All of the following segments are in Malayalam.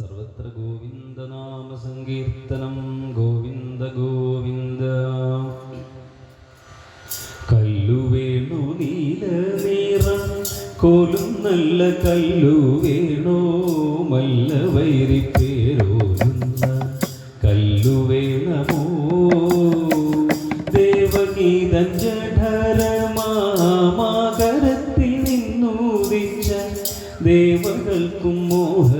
സർവത്ര ഗോവിന്ദനാമ സങ്കീർത്തനം ഗോവിന്ദ ഗോവിന്ദ. കല്ലുവേണു നീല നീറം കോലും നല്ല കല്ലു വേണോ മല്ല വൈരി പേരോരുന്ന കല്ലു വേണമോ ദേവഗീതം ജഠരമാകരത്തിൽ നിന്നൂതിച്ച ദേവകൾക്കും മോഹമേറ്റും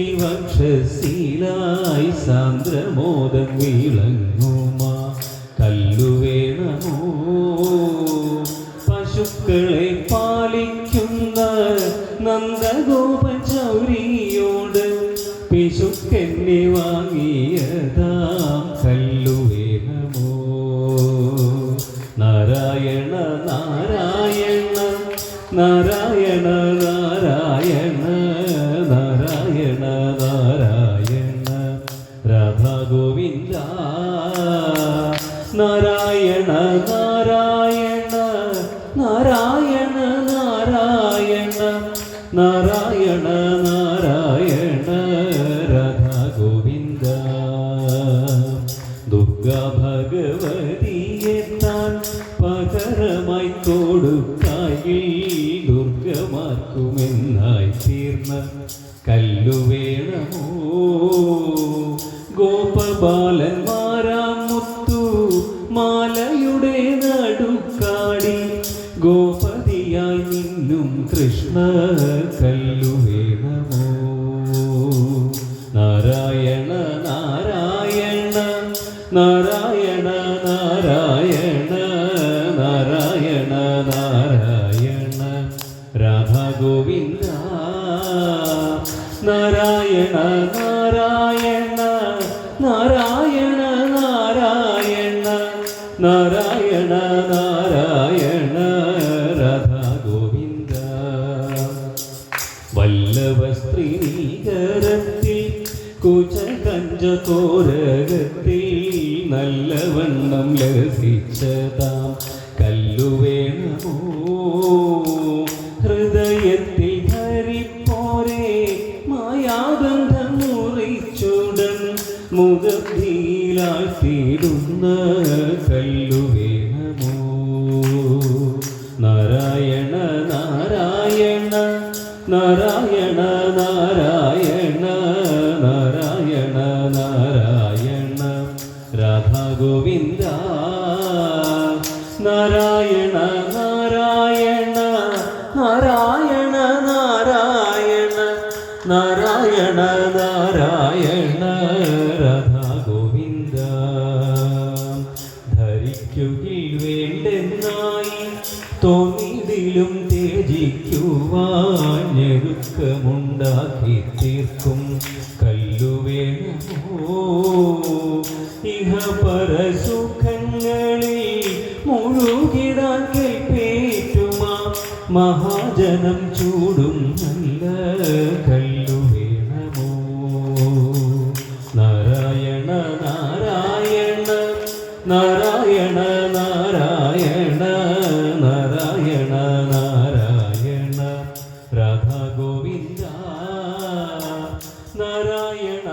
ലക്ഷ്മി വക്ഷശീലായി സാന്ദ്രമോദം വിളങ്ങുമാ. കല്ലുവേണമോ? പശുക്കളെ പാലിക്കുന്ന നന്ദഗോപചൗരിയോട് പിശുക്കെന്നെ വാങ്ങിയതാം. കല്ലുവേണമോ? നാരായണ നാരായണ നാരായണ നാരായണ. നാരായണ രാധാ ഗോവിന്ദ നാരായണ നാരായണ നാരായണ നാരായണ നാരായണ നാരായണ രാധാ ഗോവിന്ദ ദുർഗ ഭഗവതിയെ താൻ പകരമായി കൊടുക്കായി ഗോപബാലന്മാരാം മുത്തു മാലയുടെ നടുക്കാടി ഗോപതിയായി നിന്നും കൃഷ്ണ കല്ലു വേണമോ നാരായണ നാരായണ നാരായണ നാരായണ നാരായണ നാരായണ. രാധാ ഗോവിന്ദ നാരായണ നാരായണ നാരായണ നാരായണ നാരായണ നാരായണ രാധാ ഗോവിന്ദ വല്ലഭ സ്ത്രീകരത്തിൽ കുചകഞ്ച തോരകത്തിൽ നല്ലവണ്ണം ലസിച്ചതാം കല്ലുവേണമോ മായാബന്ധം മുറിച്ചുടൻ മുഖത്തിലാഴ്ത്തിയിടുന്ന കല്ലുവേണമോ? നാരായണ നാരായണ നാരായണ നാരായണ നാരായണ നാരായണ രാധാ ഗോവിന്ദ നാരായണ തോന്നിതിലും ത്യജിക്കുവാൻ ഞെരുക്കമുണ്ടാക്കി തീർക്കും കല്ലുവേണമോ? ഇഹ പരസുഖങ്ങളിൽ മുഴുകിടാൻ കേൾപ്പേറ്റുമാ മഹാജനം ചൂടും നല്ല കല്ലുവേണമോ? നാരായണ നാരായണ നാരായണ നാരായണ. നാരായണ